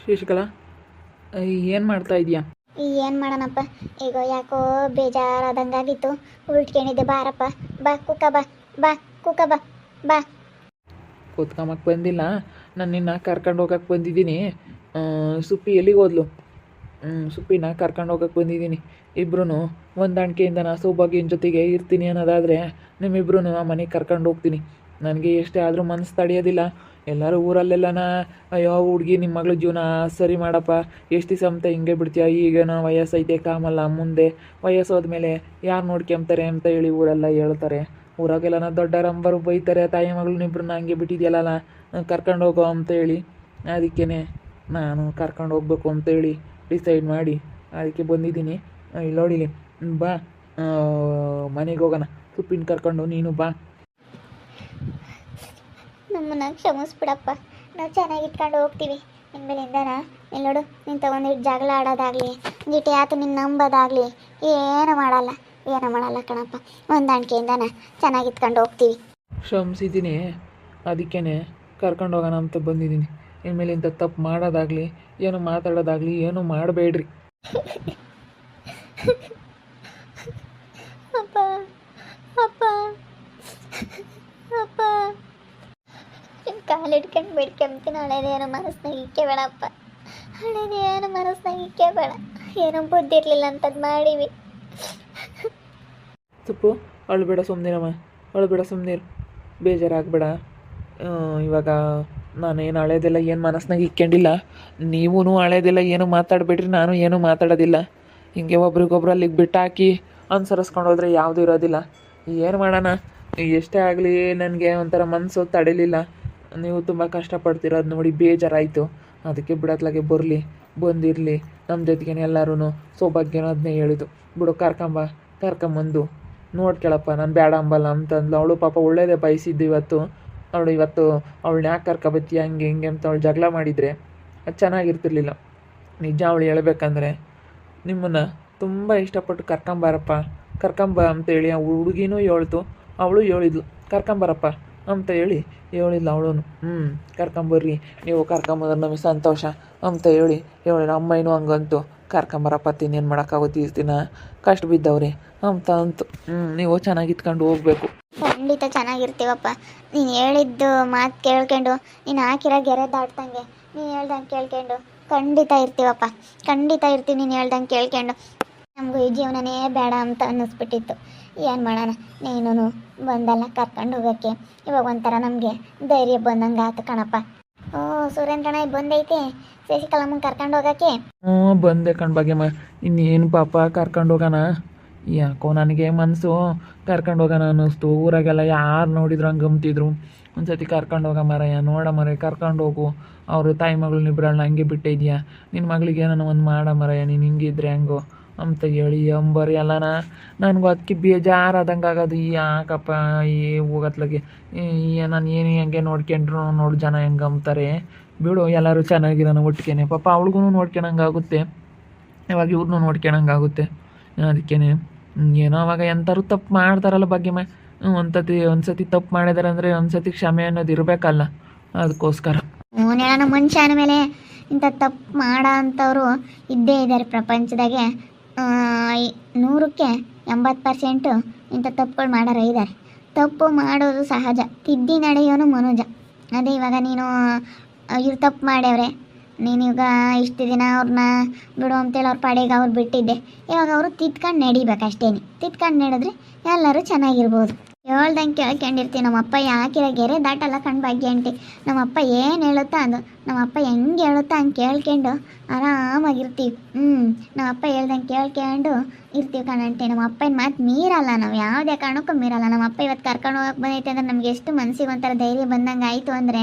ಶಶಿಕಲಾ ಏನು ಮಾಡ್ತಾ ಇದೀಯಾ? ಏನು ಮಾಡೋಣಪ್ಪ ಈಗ ಯಾಕೋ ಬೇಜಾರಾದಂಗಾಗಿತ್ತು. ಉಲ್ಟ್ಕೊಂಡಿದ್ದೆ ಬಾರಪ್ಪ. ಬಾ ಕುಕ್ಕ ಬಾ ಬಾ ಕುಕ್ಕ ಬಾ ಬಾ. ಕೂತ್ಕೊಂಬಕ್ಕೆ ಬಂದಿಲ್ಲ. ನಾನು ನಿನ್ನ ಕರ್ಕೊಂಡು ಹೋಗಕ್ಕೆ ಬಂದಿದ್ದೀನಿ. ಆ, ಸುಪ್ಪಿ ಎಲ್ಲಿಗೆ ಹೋದ್ಲು? ಹ್ಮ್, ಸುಪ್ಪಿನ ಕರ್ಕೊಂಡು ಹೋಗಕ್ಕೆ ಬಂದಿದ್ದೀನಿ. ಇಬ್ರು ಹೊಂದಾಣಿಕೆಯಿಂದ ನಾ ಸೌಭಾಗ್ಯನ ಜೊತೆಗೆ ಇರ್ತೀನಿ ಅನ್ನೋದಾದರೆ ನಿಮ್ಮಿಬ್ರು ಆ ಮನೆಗೆ ಕರ್ಕೊಂಡು ಹೋಗ್ತೀನಿ. ನನಗೆ ಎಷ್ಟೇ ಆದರೂ ಮನಸ್ಸು ತಡೆಯೋದಿಲ್ಲ. ಎಲ್ಲರೂ ಊರಲ್ಲೆಲ್ಲನ, ಅಯ್ಯೋ ಹುಡುಗಿ ನಿಮ್ಮ ಮಗಳ ಜೀವನ ಸರಿ ಮಾಡಪ್ಪ. ಎಷ್ಟು ದಿವಸ ಅಂತ ಹಿಂಗೆ ಬಿಡ್ತೀಯ? ಈಗೇನೋ ವಯಸ್ಸೈತೆ, ಕಾಮಲ್ಲ, ಮುಂದೆ ವಯಸ್ಸು ಹೋದ್ಮೇಲೆ ಯಾರು ನೋಡ್ಕೊಂತಾರೆ ಅಂತ ಹೇಳಿ ಊರೆಲ್ಲ ಹೇಳ್ತಾರೆ. ಊರಾಗೆಲ್ಲ ದೊಡ್ಡರಂಬರು ಬೈತಾರೆ, ತಾಯಿ ಮಗಳನ್ನಿಬ್ರನ್ನ ಹಂಗೆ ಬಿಟ್ಟಿದ್ಯಲ್ಲ ಕರ್ಕೊಂಡು ಹೋಗೋ ಅಂತ ಹೇಳಿ. ಅದಕ್ಕೇ ನಾನು ಕರ್ಕೊಂಡು ಹೋಗ್ಬೇಕು ಅಂತ ಹೇಳಿ ಡಿಸೈಡ್ ಮಾಡಿ, ಅದಕ್ಕೆ ಬಂದಿದ್ದೀನಿ. ಇಲ್ಲಿ ನೋಡಿಲಿ ಬಾ ಮನೆಗೆ ಹೋಗೋಣ. ಸುಪ್ಪಿನ ಕರ್ಕೊಂಡು ನೀನು ಬಾ. ನಮ್ಮನ್ನ ಕ್ಷಮಿಸ್ಬಿಡಪ್ಪ. ನಾವು ಚೆನ್ನಾಗಿ ಇಟ್ಕೊಂಡು ಹೋಗ್ತೀವಿ. ಇನ್ಮೇಲಿಂದನ ಇಲ್ಲಿ ನೋಡು ನೀನು ತಗೊಂಡಿಟ್ಟು ಜಗಳ ಆಡೋದಾಗಲಿ ಜಿಟಿ ಆತು ನಿನ್ನ ನಂಬೋದಾಗಲಿ ಏನು ಮಾಡಲ್ಲ ಏನು ಮಾಡಲ್ಲ ಕಣಪ್ಪ. ಹೊಂದಾಣಿಕೆಯಿಂದನ ಚೆನ್ನಾಗಿ ಇಟ್ಕೊಂಡು ಹೋಗ್ತೀವಿ. ಶ್ರಮಿಸಿದ್ದೀನಿ ಅದಕ್ಕೇ ಕರ್ಕೊಂಡು ಹೋಗೋಣ ಅಂತ ಬಂದಿದ್ದೀನಿ ಇನ್ಮೇಲೆ ಇಂಥ ತಪ್ಪು ಮಾಡೋದಾಗಲಿ ಏನು ಮಾತಾಡೋದಾಗಲಿ ಏನು ಮಾಡಬೇಡ್ರಿ ಅಪ್ಪ ಅಪ್ಪ ಅಪ್ಪ ನಿಮ್ಮ ಕಾಲು ಹಿಡ್ಕೊಂಡು ಬಿಡ್ಕೊಂತೀನಿ ಏನೋ ಮನಸ್ನಾಗ ಇಕ್ಕೇ ಬೇಡಪ್ಪ ಹಳೇದೇನು ಮನಸ್ನಾಗ ಇಕ್ಕೇ ಬೇಡ ಏನೋ ಬುದ್ಧಿ ಇರಲಿಲ್ಲ ಅಂತದ್ ಮಾಡೀವಿ ತುಪ್ಪು ಅಳ್ಬೇಡ ಅಳು ಅಳ್ಬೇಡ ಸುಮ್ಮನಿರು ಬೇಜಾರಾಗ್ಬೇಡ ಇವಾಗ ನಾನು ಏನು ಹಳೇದೆಲ್ಲ ಏನು ಮನಸ್ಸಿನಾಗ ಇಕ್ಕೊಂಡಿಲ್ಲ ನೀವೂ ಹಳೇದೆಲ್ಲ ಏನು ಮಾತಾಡಬೇಡ್ರಿ ನಾನು ಏನು ಮಾತಾಡೋದಿಲ್ಲ ಹಿಂಗೆ ಒಬ್ರಿಗೊಬ್ರು ಅಲ್ಲಿಗೆ ಬಿಟ್ಟಾಕಿ ಅನುಸರಿಸ್ಕೊಂಡು ಹೋದ್ರೆ ಯಾವುದೂ ಇರೋದಿಲ್ಲ ಏನು ಮಾಡೋಣ ಎಷ್ಟೇ ಆಗಲಿ ನನಗೆ ಒಂಥರ ಮನಸ್ಸು ತಡಿಲಿಲ್ಲ ನೀವು ತುಂಬ ಕಷ್ಟಪಡ್ತಿರೋದು ನೋಡಿ ಬೇಜಾರಾಯಿತು. ಅದಕ್ಕೆ ಬಿಡತ್ಲಾಗೆ ಬರಲಿ, ಬಂದಿರಲಿ. ನಮ್ಮ ಜೊತೆಗೆ ಎಲ್ಲರೂ ಸೌಭಾಗ್ಯನ ಅದನ್ನೇ ಹೇಳಿದ್ದು. ಬಿಡು ಕರ್ಕೊಂಬ, ಕರ್ಕೊಂಬಂದು. ನೋಡ್ಕೊಳಪ್ಪ ನಾನು ಬೇಡ ಅಂಬಲ್ಲ ಅಂತಂದ್ಲು. ಅವಳು ಪಾಪ ಒಳ್ಳೇದೇ ಬಯಸಿದ್ದು ಇವತ್ತು. ಅವಳು ಇವತ್ತು ಅವಳನ್ನ ಯಾಕೆ ಕರ್ಕೊಬತ್ತಿ, ಹಂಗೆ ಹಿಂಗೆ ಅಂತ ಅವಳು ಜಗಳ ಮಾಡಿದರೆ ಅದು ಚೆನ್ನಾಗಿರ್ತಿರ್ಲಿಲ್ಲ. ನಿಜ ಅವಳು ಹೇಳ್ಬೇಕಂದ್ರೆ ನಿಮ್ಮನ್ನು ತುಂಬ ಇಷ್ಟಪಟ್ಟು ಕರ್ಕೊಂಬಾರಪ್ಪ. ಕರ್ಕೊಂಬ ಅಂತೇಳಿ ಆ ಹುಡುಗಿನೂ ಹೇಳ್ತು. ಅವಳು ಹೇಳಿದ್ಲು, ಕರ್ಕೊಂಬರಪ್ಪ ಅಂತ ಹೇಳಿ ಹೇಳಿಲ್ಲ ಅವಳು ಹ್ಞೂ ಕರ್ಕೊಂಬರ್ರಿ, ನೀವು ಕರ್ಕೊಂಬಂದ್ರೆ ನಮಗೆ ಸಂತೋಷ ಅಂತ ಹೇಳಿ ಹೇಳಿ ಅಮ್ಮನೂ ಹಂಗಂತು. ಕರ್ಕೊಂಬರಪ್ಪ ತಿನ್ನೇನು ಮಾಡೋಕ್ಕಾಗುತ್ತೆ ದಿನ. ಕಷ್ಟ ಬಿದ್ದವ್ರಿ ಅಂತ ಅಂತು. ಹ್ಞೂ ನೀವು ಚೆನ್ನಾಗಿ ಇತ್ಕೊಂಡು ಹೋಗ್ಬೇಕು. ಖಂಡಿತ ಚೆನ್ನಾಗಿರ್ತೀವಪ್ಪ. ನೀನು ಹೇಳಿದ್ದು ಮಾತು ಕೇಳ್ಕೊಂಡು, ನೀನು ಹಾಕಿರೋ ಗೆರೆ ದಾಟ್ದಂಗೆ ನೀನು ಹೇಳ್ದಂಗೆ ಕೇಳ್ಕೊಂಡು ಖಂಡಿತ ಇರ್ತೀವಪ್ಪ. ಖಂಡಿತ ಇರ್ತೀನಿ ನೀನು ಹೇಳ್ದಂಗೆ ಕೇಳ್ಕೊಂಡು. ನಮಗೂ ಈ ಜೀವನನೇ ಬೇಡ ಅಂತ ಅನ್ನಿಸ್ಬಿಟ್ಟಿತ್ತು. ಏನು ಮಾಡೋಣ? ನೀನು ಬಂದಲ್ಲ ಕರ್ಕೊಂಡು ಹೋಗೋಕ್ಕೆ. ಇವಾಗ ಒಂಥರ ನಮಗೆ ಧೈರ್ಯ ಬಂದಂಗೆ ಆತು ಕಣಪ್ಪ. ಓ, ಸುರೇಂದ್ರಣ್ಣ ಬಂದೈತೆ. ಶಶಿಕಲಮ್ಮ ಕರ್ಕೊಂಡು ಹೋಗೋಕ್ಕೆ? ಹ್ಞೂ, ಬಂದೆ ಕಣ್ ಭಾಗ್ಯಮ್ಮ. ಇನ್ನೇನು ಪಾಪ ಕರ್ಕೊಂಡು ಹೋಗೋಣ? ಯಾಕೋ ನನಗೆ ಮನಸ್ಸು ಕರ್ಕೊಂಡು ಹೋಗೋಣ ಅನ್ನಿಸ್ತು. ಊರಾಗೆಲ್ಲ ಯಾರು ನೋಡಿದ್ರು ಹಂಗೆ ಗಮ್ತಿದ್ರು ಒಂದ್ಸತಿ ಕರ್ಕೊಂಡು ಹೋಗ ಮರಯ್ಯ ನೋಡ ಮರಯ್ಯ ಕರ್ಕೊಂಡು ಹೋಗು. ಅವರು ತಾಯಿ ಮಗಳನ್ನಿಬ್ರಳನ್ನ ಹಂಗೆ ಬಿಟ್ಟಿದ್ಯಾ ನಿನ್ನ ಮಗಳಿಗೆ ಏನೋ ಒಂದು ಮಾಡ ಮರಯ್ಯ ನೀನು ಹಿಂಗಿದ್ರೆ ಹೆಂಗೋ? ಅಂತ ಹೇಳಿ ಅಂಬರಿ ಎಲ್ಲನ ನನಗೂ ಅದಕ್ಕೆ ಬೇಜಾರಾದಂಗೆ ಆಗೋದು ಯಾಕಪ್ಪ ಈ ಹೋಗತ್ಲಾಗೆ ನಾನು ಏನು ಹೆಂಗೆ ನೋಡ್ಕೊಂಡ್ರು ನೋಡಿ ಜನ ಹೆಂಗೆ ಅಂಬ್ತಾರೆ. ಬಿಡು, ಎಲ್ಲರೂ ಚೆನ್ನಾಗಿದ್ದಾನೆ ಒಟ್ಟಿಗೆ ಪಾಪ ಅವಳಿಗೂ ನೋಡ್ಕೊಳಂಗೆ ಆಗುತ್ತೆ. ಇವಾಗ ಇವ್ರನ್ನೂ ನೋಡ್ಕೊಳಂಗಾಗುತ್ತೆ ಅದಕ್ಕೇ ಏನೋ ಅವಾಗ ಎಂಥರೂ ತಪ್ಪು ಮಾಡ್ತಾರಲ್ಲ ಬಗ್ಗೆ ಒಂದ್ಸತಿ ಒಂದ್ಸತಿ ತಪ್ಪು ಮಾಡಿದಾರೆ ಅಂದರೆ ಒಂದ್ಸತಿ ಕ್ಷಮೆ ಅನ್ನೋದು ಇರಬೇಕಲ್ಲ. ಅದಕ್ಕೋಸ್ಕರ ಹ್ಞೂ ಹೇಳೋಣ ಮನುಷ್ಯ ಮೇಲೆ ಇಂಥ ತಪ್ಪು ಮಾಡೋ ಅಂಥವ್ರು ಇದ್ದೇ ಇದ್ದಾರೆ ಪ್ರಪಂಚದಾಗೆ. ನೂರಕ್ಕೆ ಎಂಬತ್ತು ಪರ್ಸೆಂಟು ಇಂಥ ತಪ್ಪುಗಳು ಮಾಡೋರು ಇದ್ದಾರೆ. ತಪ್ಪು ಮಾಡೋದು ಸಹಜ. ತಿದ್ದಿ ನಡೆಯೋನು ಮನೋಜ. ಅದೇ ಇವಾಗ ನೀನು ಇವ್ರು ತಪ್ಪು ಮಾಡ್ಯವ್ರೆ. ನೀನೀಗ ಇಷ್ಟು ದಿನ ಅವ್ರನ್ನ ಬಿಡು ಅಂತೇಳಿ ಅವ್ರ ಪಾಡಿಗೆ ಅವ್ರು ಬಿಟ್ಟಿದ್ದೆ. ಇವಾಗ ಅವರು ತಿದ್ಕೊಂಡು ನಡಿಬೇಕು ಅಷ್ಟೇನೆ ತಿದ್ಕೊಂಡು ನಡೆದ್ರೆ ಎಲ್ಲರೂ ಚೆನ್ನಾಗಿರ್ಬೋದು. ಹೇಳ್ದಂಗೆ ಕೇಳ್ಕೊಂಡಿರ್ತೀವಿ. ನಮ್ಮಪ್ಪ ಯಾಕಿರ ಗೆರೆ ದಾಟಲ್ಲ ಕಣ್ ಭಾಗ್ಯ ಅಂಟಿ ನಮ್ಮಪ್ಪ ಏನು ಹೇಳುತ್ತಾ ಅದು. ನಮ್ಮಪ್ಪ ಹೆಂಗೆ ಹೇಳುತ್ತಾ ಹಂಗೆ ಕೇಳ್ಕೊಂಡು ಆರಾಮಾಗಿರ್ತೀವಿ. ಹ್ಞೂ ನಮ್ಮಪ್ಪ ಹೇಳ್ದಂಗೆ ಕೇಳ್ಕೊಂಡು ಇರ್ತೀವಿ ಕಣಂಟಿ ನಮ್ಮ ಅಪ್ಪನ ಮಾತು ಮೀರಲ್ಲ ನಾವು. ಯಾವುದೇ ಕಾರಣಕ್ಕೂ ಮೀರಲ್ಲ. ನಮ್ಮಪ್ಪ ಇವತ್ತು ಕರ್ಕೊಂಡು ಹೋಗಕ್ಕೆ ಬಂದೈತೆ ಅಂದ್ರೆ ನಮ್ಗೆ ಎಷ್ಟು ಮನಸ್ಸಿಗೆ ಒಂಥರ ಧೈರ್ಯ ಬಂದಂಗೆ ಆಯಿತು ಅಂದರೆ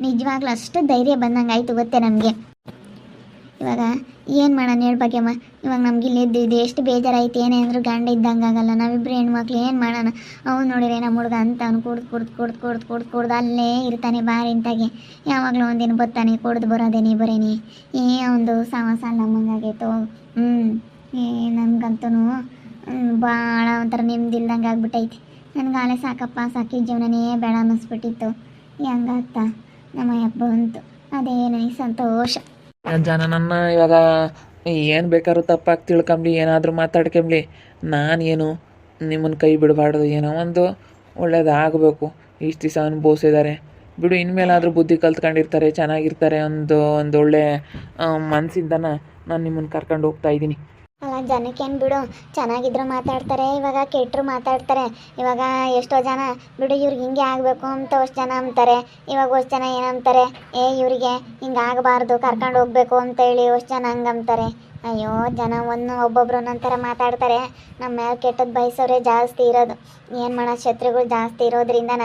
ನಿಜವಾಗ್ಲೂ ಅಷ್ಟು ಧೈರ್ಯ ಬಂದಂಗೆ ಆಯಿತು ಗೊತ್ತೇ ನಮಗೆ. ಇವಾಗ ಏನು ಮಾಡೋಣ ಹೇಳು ಭಾಗ್ಯಮ್ಮ. ಇವಾಗ ನಮ್ಗೆ ಇಲ್ಲಿ ಇದು ಎಷ್ಟು ಬೇಜಾರಾಯ್ತು, ಏನೇ ಅಂದರೂ ಗಂಡ ಇದ್ದಂಗೆ ನಾವಿಬ್ಬರು ಹೆಣ್ಮಕ್ಳು, ಏನು ಮಾಡೋಣ? ಅವ್ನು ನೋಡಿದ್ರೆ ನಮ್ಮ ಹುಡುಗ ಅಂತ ಅವ್ನು ಕುಡ್ದು ಕುಡ್ದು ಕುಡ್ದು ಕುಡ್ದು ಕುಡ್ದು ಕುಡ್ದು ಅಲ್ಲೇ ಇರ್ತಾನೆ ಬಾರಿಂತಾಗೆ ಯಾವಾಗಲೂ ಒಂದಿನ ಬರ್ತಾನೆ ಕುಡ್ದು ಬರೋದೇನೆ ಬರೇನಿ ಏ ಒಂದು ಸವಾಸ ನಮ್ಮಂಗಾಗೈತು ಹ್ಞೂ ಏ ನಮಗಂತೂ ಭಾಳ ಒಂಥರ ನೆಮ್ಮದಿಲ್ದಂಗೆ ಆಗ್ಬಿಟ್ಟೈತಿ. ನನಗೆ ಆಲೆ ಸಾಕಪ್ಪ, ಸಾಕಿ ಜೀವನನೇ ಬೇಡ ಅನ್ನಿಸ್ಬಿಟ್ಟಿತ್ತು. ಹೆಂಗಾಗ್ತಾ ನಮ್ಮ ಹಬ್ಬ ಬಂತು ಅದೇ ನನಗೆ ಸಂತೋಷ. ಜನ ನನ್ನ ಇವಾಗ ಏನು ಬೇಕಾದ್ರೂ ತಪ್ಪಾಗಿ ತಿಳ್ಕೊಂಬ್ಲಿ, ಏನಾದರೂ ಮಾತಾಡ್ಕೊಂಬ್ಲಿ, ನಾನೇನು ನಿಮ್ಮನ್ನ ಕೈ ಬಿಡಬಾರ್ದು, ಏನೋ ಒಂದು ಒಳ್ಳೇದಾಗಬೇಕು. ಇಷ್ಟು ದಿವಸ ಅನುಭವಿಸಿದ್ದಾರೆ ಬಿಡು, ಇನ್ಮೇಲಾದರೂ ಬುದ್ಧಿ ಕಲ್ತ್ಕೊಂಡಿರ್ತಾರೆ, ಚೆನ್ನಾಗಿರ್ತಾರೆ, ಒಂದು ಒಂದು ಒಳ್ಳೆ ಮನಸ್ಸಿಂದನ ನಾನು ನಿಮ್ಮನ್ನು ಕರ್ಕೊಂಡು ಹೋಗ್ತಾ ಇದ್ದೀನಿ. ಅಲ್ಲ ಜನಕ್ಕೇನು ಬಿಡು, ಚೆನ್ನಾಗಿದ್ರು ಮಾತಾಡ್ತಾರೆ, ಇವಾಗ ಕೆಟ್ಟರು ಮಾತಾಡ್ತಾರೆ. ಇವಾಗ ಎಷ್ಟೋ ಜನ, ಬಿಡು, ಇವ್ರಿಗೆ ಹಿಂಗೆ ಆಗಬೇಕು ಅಂತ ಅಷ್ಟು ಜನ ಅಂತಾರೆ. ಇವಾಗ ಅಷ್ಟು ಜನ ಏನಂತಾರೆ ಏ, ಇವರಿಗೆ ಹಿಂಗೆ ಆಗಬಾರ್ದು, ಕರ್ಕೊಂಡು ಹೋಗ್ಬೇಕು ಅಂತೇಳಿ ಅಷ್ಟು ಜನ ಹಂಗೆ ಅಂತಾರೆ. ಅಯ್ಯೋ, ಜನ ಒಂದು ಒಬ್ಬೊಬ್ರು ಒಂದೊಂದು ಥರ ಮಾತಾಡ್ತಾರೆ. ನಮ್ಮ ಮೇಲೆ ಕೆಟ್ಟದ್ದು ಬಯಸೋರೇ ಜಾಸ್ತಿ ಇರೋದು. ಏನು ಮಾಡೋ ಶತ್ರುಗಳು ಜಾಸ್ತಿ ಇರೋದ್ರಿಂದನ?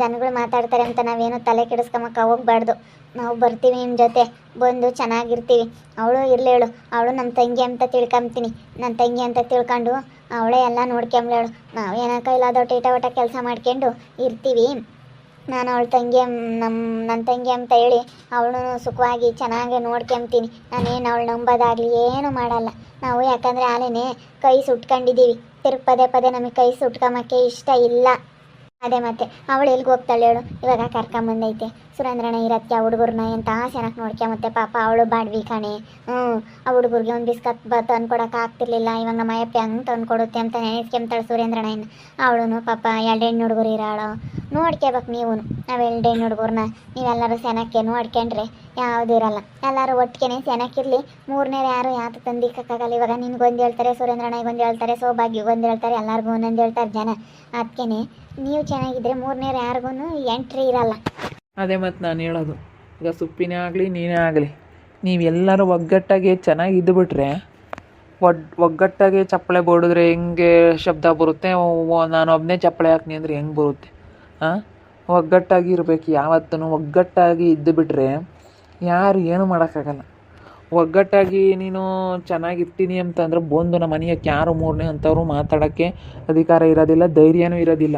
ಜನಗಳು ಮಾತಾಡ್ತಾರೆ ಅಂತ ನಾವೇನು ತಲೆ ಕೆಡಿಸ್ಕೊಂಬಕ್ಕೆ ಹೋಗ್ಬಾರ್ದು. ನಾವು ಬರ್ತೀವಿ ನಿಮ್ಮ ಜೊತೆ, ಬಂದು ಚೆನ್ನಾಗಿರ್ತೀವಿ. ಅವಳು ಇರಲೇಳು ಅವಳು ನಮ್ಮ ತಂಗಿ ಅಂತ ತಿಳ್ಕೊಂತೀನಿ. ನನ್ನ ತಂಗಿ ಅಂತ ತಿಳ್ಕೊಂಡು ಅವಳೇ ಎಲ್ಲ ನೋಡ್ಕೊಂಬ್ಲೇಳು. ನಾವು ಏನೋ ಕೈಲಾದೋ ಟೀಟ ಊಟ ಕೆಲಸ ಮಾಡ್ಕೊಂಡು ಇರ್ತೀವಿ. ನಾನು ಅವಳ ತಂಗಿ ನಮ್ಮ ನನ್ನ ತಂಗಿ ಅಂತ ಹೇಳಿ ಅವಳು ಸುಖವಾಗಿ ಚೆನ್ನಾಗಿ ನೋಡ್ಕೊಂತೀನಿ ನಾನೇನು ಅವಳು ನಂಬೋದಾಗಲಿ ಏನು ಮಾಡಲ್ಲ. ನಾವು ಯಾಕಂದರೆ ಆಲೇನೆ ಕೈ ಸುಟ್ಕೊಂಡಿದ್ದೀವಿ. ತಿರುಗಿ ಪದೇ ಪದೇ ನಮಗೆ ಕೈ ಸುಟ್ಕೊಂಬಕ್ಕೆ ಇಷ್ಟ ಇಲ್ಲ. ಅದೇ ಮತ್ತೆ ಅವಳು ಎಲ್ಗೆ ಹೋಗ್ತಾಳೆ ಹೇಳು. ಇವಾಗ ಕರ್ಕೊಂಬಂದೈತೆ. ಸುರೇಂದ್ರಣ್ಣ ಇರತ್ತೆ ಆ ಹುಡುಗರನ್ನ ಎಂತ ಚೆನ್ನಾಗಿ ನೋಡ್ಕೊಂಬತ್ತೆ ಪಾಪ ಅವಳು ಬಾಡ್ವಿ ಕಣೆ. ಹ್ಞೂ ಆ ಹುಡುಗರಿಗೆ ಒಂದು ಬಿಸ್ಕತ್ ಬ ತಂದ್ಕೊಡಕ್ಕೆ ಆಗ್ತಿರ್ಲಿಲ್ಲ. ಇವಾಗ ನಮ್ಮ ಅಯ್ಯಪ್ಪ ಹೆಂಗೆ ತಂದ್ಕೊಡುತ್ತೆ ಅಂತ ನೆನೆಸ್ಕೊಂತಾಳೆ ಸುರೇಂದ್ರಣ್ಣ ಇನ್ನು. ಅವಳು ಪಾಪ ಎರಡು ಹೆಣ್ಣು ಹುಡುಗರು ಇರಾಳು. ನೋಡ್ಕೋಬೇಕು ನೀವು ನಾವು ಎರಡು ಹೆಣ್ಣು ಹುಡುಗರನ್ನ ನೀವೆಲ್ಲರೂ ಸೆನಕ್ಕೆ ನೋಡ್ಕೊಂಡ್ರೆ ಯಾವುದು ಇರಲ್ಲ. ಎಲ್ಲರೂ ಒಟ್ಟಿಗೆನೆ ಸೆನಕ್ಕಿರಲಿ ಮೂರನೇ ಯಾರು ಯಾತು ತಂದಿಕ್ಕಾಗಲ್ಲ ಇವಾಗ ನಿನ್ಗೊಂದು ಹೇಳ್ತಾರೆ ಸುರೇಂದ್ರಣ್ಣಗೊಂದು ಹೇಳ್ತಾರೆ ಸೌಭಾಗ್ಯಗೊಂದು ಹೇಳ್ತಾರೆ, ಎಲ್ಲರಿಗೂ ಒಂದೊಂದು ಹೇಳ್ತಾರೆ ಜನ. ಅದಕ್ಕೆ ನೀವು ಚೆನ್ನಾಗಿದ್ದರೆ ಮೂರನೇ ಯಾರಿಗೂ ಎಂಟ್ರಿ ಇರಲ್ಲ. ಅದೇ ಮತ್ತು ನಾನು ಹೇಳೋದು. ಈಗ ಸುಪ್ಪಿನೇ ಆಗಲಿ, ನೀನೇ ಆಗಲಿ ನೀವೆಲ್ಲರೂ ಒಗ್ಗಟ್ಟಾಗಿ ಚೆನ್ನಾಗಿ ಇದ್ದುಬಿಟ್ರೆ ಒಡ್, ಒಗ್ಗಟ್ಟಾಗಿ ಚಪ್ಪಳೆ ಬೋಡಿದ್ರೆ ಹೆಂಗೆ ಶಬ್ದ ಬರುತ್ತೆ? ನಾನು ಒಬ್ಬನೇ ಚಪ್ಪಳೆ ಹಾಕ್ನಿ ಅಂದರೆ ಹೆಂಗೆ ಬರುತ್ತೆ? ಹಾಂ ಒಗ್ಗಟ್ಟಾಗಿ ಇರಬೇಕು. ಯಾವತ್ತೂ ಒಗ್ಗಟ್ಟಾಗಿ ಇದ್ದು ಬಿಟ್ರೆ ಯಾರು ಏನು ಮಾಡೋಕ್ಕಾಗಲ್ಲ. ಒಗ್ಗಟ್ಟಾಗಿ ನೀನು ಚೆನ್ನಾಗಿರ್ತೀನಿ ಅಂತಂದ್ರೆ ಬಂದು ನಮ್ಮ ಮನೆಯಕ್ಕೆ ಯಾರು ಮೂರನೇ ಅಂಥವ್ರು ಮಾತಾಡೋಕ್ಕೆ ಅಧಿಕಾರ ಇರೋದಿಲ್ಲ, ಧೈರ್ಯನೂ ಇರೋದಿಲ್ಲ.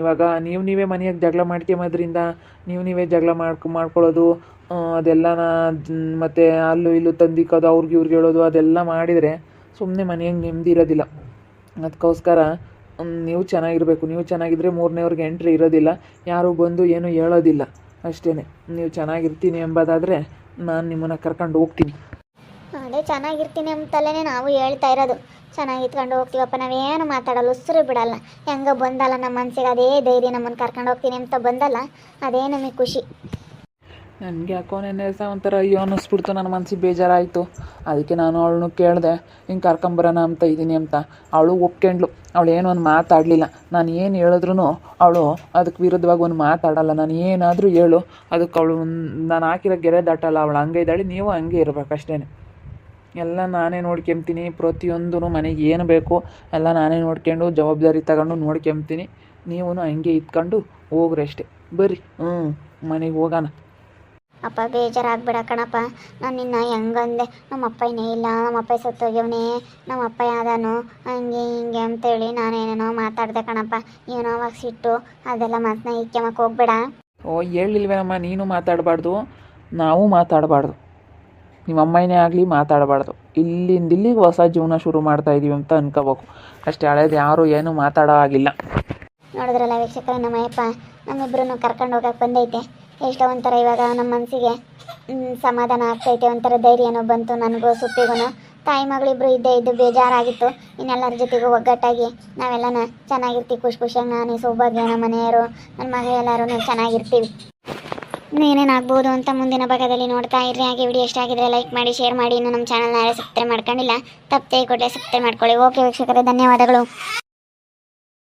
ಇವಾಗ ನೀವು ನೀವೇ ಮನೆಯಾಗ ಜಗಳ ಮಾಡ್ಕೊಂಬೋದ್ರಿಂದ ನೀವು ನೀವೇ ಜಗಳ ಮಾಡ್ಕೊ, ಮಾಡ್ಕೊಳ್ಳೋದು ಅದೆಲ್ಲನ ಮತ್ತು ಅಲ್ಲೂ ಇಲ್ಲೂ ತಂದಿಕ್ಕೋದು, ಅವ್ರಿಗೆ ಇವ್ರಿಗೆ ಹೇಳೋದು, ಅದೆಲ್ಲ ಮಾಡಿದರೆ ಸುಮ್ಮನೆ ಮನೆಯಾಗ ನೆಮ್ಮದಿ ಇರೋದಿಲ್ಲ. ಅದಕ್ಕೋಸ್ಕರ ನೀವು ಚೆನ್ನಾಗಿರಬೇಕು. ನೀವು ಚೆನ್ನಾಗಿದ್ದರೆ ಮೂರನೇವ್ರಿಗೆ ಎಂಟ್ರಿ ಇರೋದಿಲ್ಲ. ಯಾರು ಬಂದು ಏನು ಹೇಳೋದಿಲ್ಲ. ಅಷ್ಟೇ ನೀವು ಚೆನ್ನಾಗಿರ್ತೀನಿ ಎಂಬುದಾದರೆ ನಾನು ನಿಮ್ಮನ್ನು ಕರ್ಕೊಂಡು ಹೋಗ್ತೀನಿ. ಅದೇ ಚೆನ್ನಾಗಿರ್ತೀನಿ ಅಂತಲೇ ನಾವು ಹೇಳ್ತಾ ಇರೋದು. ಚೆನ್ನಾಗಿ ಇತ್ಕೊಂಡು ಹೋಗ್ತೀವಪ್ಪ ನಾವೇನು ಮಾತಾಡಲ್ಲ, ಉಸಿರು ಬಿಡಲ್ಲ. ಹೆಂಗ ಬಂದಲ್ಲ ನಮ್ಮ ಮನಸ್ಸಿಗೆ ಅದೇ ಧೈರ್ಯ ನಮ್ಮನ್ನು ಕರ್ಕೊಂಡು ಹೋಗ್ತೀನಿ ಅಂತ ಬಂದಲ್ಲ, ಅದೇ ನಮಗೆ ಖುಷಿ. ನನಗೆ ಯಾಕೋ ನೆನ್ನೆ ಸಹ ಒಂಥರ ಅಯ್ಯೋ ಅನ್ನಿಸ್ಬಿಡ್ತು, ನನ್ನ ಮನ್ಸಿಗೆ ಬೇಜಾರಾಯಿತು. ಅದಕ್ಕೆ ನಾನು ಅವಳನ್ನು ಕೇಳಿದೆ, ಹಿಂಗೆ ಕರ್ಕೊಂಬರೋಣ ಅಂತ ಇದ್ದೀನಿ ಅಂತ. ಅವಳು ಒಪ್ಕೊಂಡ್ಳು, ಅವಳು ಏನು ಒಂದು ಮಾತಾಡಲಿಲ್ಲ. ನಾನು ಏನು ಹೇಳಿದ್ರು ಅವಳು ಅದಕ್ಕೆ ವಿರುದ್ಧವಾಗಿ ಒಂದು ಮಾತಾಡಲ್ಲ. ನಾನು ಏನಾದರೂ ಹೇಳು, ಅದಕ್ಕೆ ಅವಳು ನಾನು ಹಾಕಿರೋ ಗೆರೆ ದಾಟಲ್ಲ, ಅವಳು ಹಂಗೆ ಇದ್ದಾಳೆ, ನೀವು ಹಂಗೆ ಇರ್ಬೇಕು ಎಲ್ಲ ನಾನೇ ನೋಡ್ಕೊಂತೀನಿ ಪ್ರತಿಯೊಂದೂ ಮನೆಗೆ ಏನು ಬೇಕು ಎಲ್ಲ ನಾನೇ ನೋಡ್ಕೊಂಡು ಜವಾಬ್ದಾರಿ ತಗೊಂಡು ನೋಡ್ಕೊಂತೀನಿ ನೀವು ಹಂಗೆ ಇದ್ಕೊಂಡು ಹೋಗ್ರಿ ಅಷ್ಟೇ. ಬರ್ರಿ. ಹ್ಞೂ ಮನೆಗೆ ಹೋಗೋಣ. ಅಪ್ಪ ಬೇಜಾರಾಗ್ಬೇಡ ಕಣಪ್ಪ. ನಾನು ನಿನ್ನ ಹೆಂಗಂದೆ? ನಮ್ಮ ಇನ್ನೇ ಇಲ್ಲ ನಮ್ಮ ಅಪ್ಪ ಸತ್ತೋಗ್ಯವನೇ. ನಮ್ಮ ಅಪ್ಪ ಯಾವ್ದಾನು ಹಂಗೆ ಹಿಂಗೆ ಅಂತೇಳಿ ನಾನೇನೇನೋ ಮಾತಾಡಿದೆ ಕಣಪ್ಪ. ಏನೋ ಅವಾಗ ಸಿಟ್ಟು ಅದೆಲ್ಲ ಮತ್ತೆ ಇಕ್ಕೆಮಕ್ಕೆ ಹೋಗ್ಬೇಡ. ಓ ಹೇಳಿಲ್ವೇನಮ್ಮ ನೀನು ಮಾತಾಡಬಾರ್ದು. ನಾವು ಮಾತಾಡಬಾರ್ದು. ನಿಮ್ಮ ಅಮ್ಮನೇ ಆಗಲಿ ಮಾತಾಡಬಾರ್ದು. ಇಲ್ಲಿಂದ ಇಲ್ಲಿಗೆ ಹೊಸ ಜೀವನ ಶುರು ಮಾಡ್ತಾ ಇದ್ದೀವಿ ಅಂತ ಅನ್ಕೋಬೇಕು. ಅಷ್ಟೇ ಹಳೇದು ಯಾರು ಏನು ಮಾತಾಡೋ ಆಗಿಲ್ಲ ನೋಡಿದ್ರಲ್ಲ ವೀಕ್ಷಕರೇ ನಮ್ಮ ಅಯ್ಯಪ್ಪ ನಮ್ಮಿಬ್ಬರನ್ನು ಕರ್ಕೊಂಡು ಹೋಗಕ್ಕೆ ಬಂದೈತೆ. ಎಷ್ಟೋ ಒಂಥರ ಇವಾಗ ನಮ್ಮ ಮನಸ್ಸಿಗೆ ಸಮಾಧಾನ ಆಗ್ತೈತೆ. ಒಂಥರ ಧೈರ್ಯನೋ ಬಂತು ನನಗೂ ಸುಪ್ಪಿಗೂ ತಾಯಿ ಮಗಳಿಬ್ರು ಇದ್ದೇ ಇದ್ದು ಬೇಜಾರಾಗಿತ್ತು. ಇನ್ನೆಲ್ಲರ ಜೊತೆಗೂ ಒಗ್ಗಟ್ಟಾಗಿ ನಾವೆಲ್ಲನ ಚೆನ್ನಾಗಿರ್ತೀವಿ. ಖುಷಿ ಖುಷಿಯಾಗಿ ನಾನು ಸೌಭಾಗ್ಯ ನಮ್ಮ ಮನೆಯವರು ನನ್ನ ಮಗ ಎಲ್ಲರೂ ಚೆನ್ನಾಗಿರ್ತೀವಿ. ಏನೇನಾಗ್ಬೋದು ಅಂತ ಮುಂದಿನ ಭಾಗದಲ್ಲಿ ನೋಡ್ತಾ ಇರ್ರಿ. ಹಾಗೆ ವಿಡಿಯೋ ಇಷ್ಟ ಆಗಿದ್ರೆ ಲೈಕ್ ಮಾಡಿ ಶೇರ್ ಮಾಡಿ. ಇನ್ನು ನಮ್ಮ ಚಾನಲ್ನ ಯಾರೇ ಸಬ್ಸ್ಕ್ರೈಬ್ ಮಾಡ್ಕೊಂಡಿಲ್ಲ, ತಪ್ಪದೆ ಕೊಟ್ಟರೆ ಸಬ್ಸ್ಕ್ರೈಬ್ ಮಾಡ್ಕೊಳ್ಳಿ. ಓಕೆ ವೀಕ್ಷಕರೇ, ಧನ್ಯವಾದಗಳು.